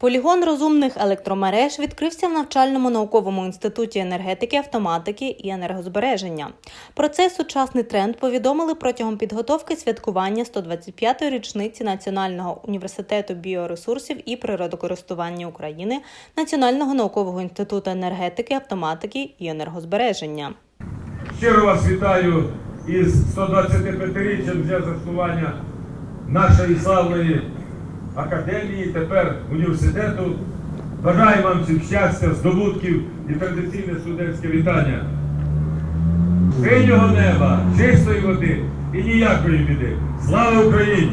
Полігон розумних електромереж відкрився в навчальному науковому інституті енергетики, автоматики і енергозбереження. Про цей сучасний тренд повідомили протягом підготовки святкування 125-ї річниці Національного університету біоресурсів і природокористування України, Національного наукового інституту енергетики, автоматики і енергозбереження. Щиро вас вітаю із 125-річчям з дня заснування нашої славної академії, тепер університету. Бажаю вам всім щастя, здобутків і традиційне студентське вітання. Синього неба, чистої води і ніякої біди. Слава Україні!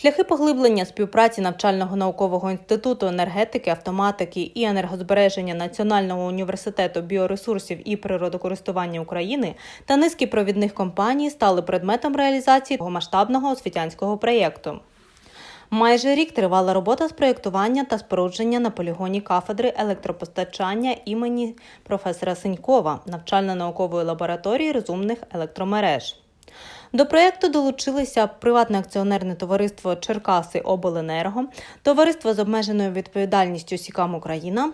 Шляхи поглиблення співпраці навчального наукового інституту енергетики, автоматики і енергозбереження Національного університету біоресурсів і природокористування України та низки провідних компаній стали предметом реалізації масштабного освітянського проєкту. Майже рік тривала робота з проєктування та спорудження на полігоні кафедри електропостачання імені професора Синькова навчально-наукової лабораторії розумних електромереж. До проєкту долучилися приватне акціонерне товариство Черкаси Обленерго, товариство з обмеженою відповідальністю Сікам Україна,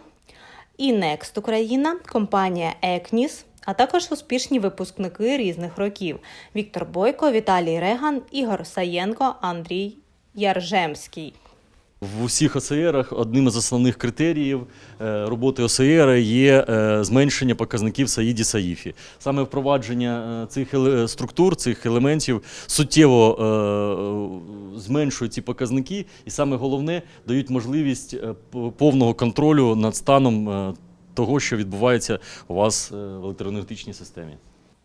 і Некст Україна, компанія Екніс, а також успішні випускники різних років: Віктор Бойко, Віталій Реган, Ігор Саєнко, Андрій Яржемський. В усіх ОСРах одним із основних критеріїв е, роботи ОСР є е, зменшення показників Саїді Саїфі. Саме впровадження е, цих структур, цих елементів суттєво зменшує ці показники, і саме головне дають можливість повного контролю над станом того, що відбувається у вас в електроенергетичній системі.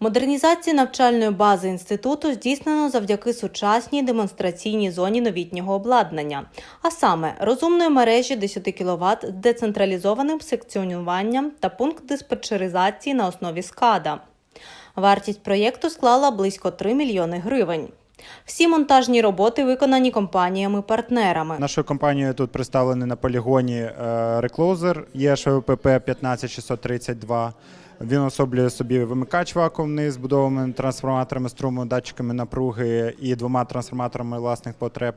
Модернізацію навчальної бази інституту здійснено завдяки сучасній демонстраційній зоні новітнього обладнання, а саме розумної мережі 10 кВт з децентралізованим секціонуванням та пункт диспетчеризації на основі СКАДА. Вартість проєкту склала близько 3 мільйони гривень. Всі монтажні роботи виконані компаніями-партнерами. Нашою компанією тут представлений на полігоні Recloser ЄШВПП 15632. Він особлює собі вимикач вакуумний з будованими трансформаторами струму, датчиками напруги і двома трансформаторами власних потреб.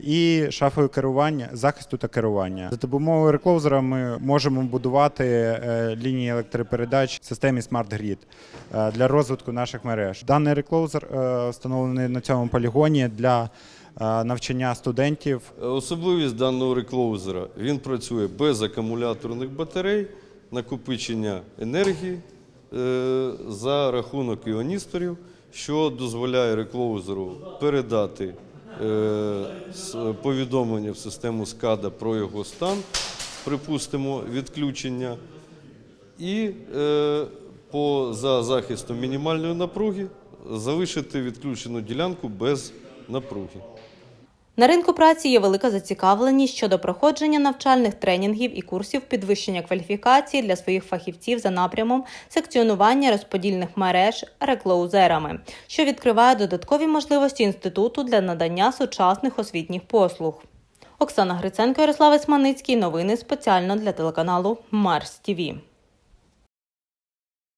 І шафою керування, захисту та керування. За допомогою реклоузера ми можемо будувати е, лінії електропередач в системі Smart Grid е, для розвитку наших мереж. Даний реклоузер е, встановлений на цьому полігоні для навчання студентів Особливість даного реклоузера – він працює без акумуляторних батарей, накопичення енергії е, за рахунок іоністорів, що дозволяє реклоузеру передати е, повідомлення в систему SCADA про його стан, припустимо, відключення, і е, по, за захистом мінімальної напруги залишити відключену ділянку без напруги. На ринку праці є велика зацікавленість щодо проходження навчальних тренінгів і курсів підвищення кваліфікації для своїх фахівців за напрямом секціонування розподільних мереж реклоузерами, що відкриває додаткові можливості інституту для надання сучасних освітніх послуг. Оксана Гриценко, Ярослав Есманицький. Новини спеціально для телеканалу Марс ТІВІ.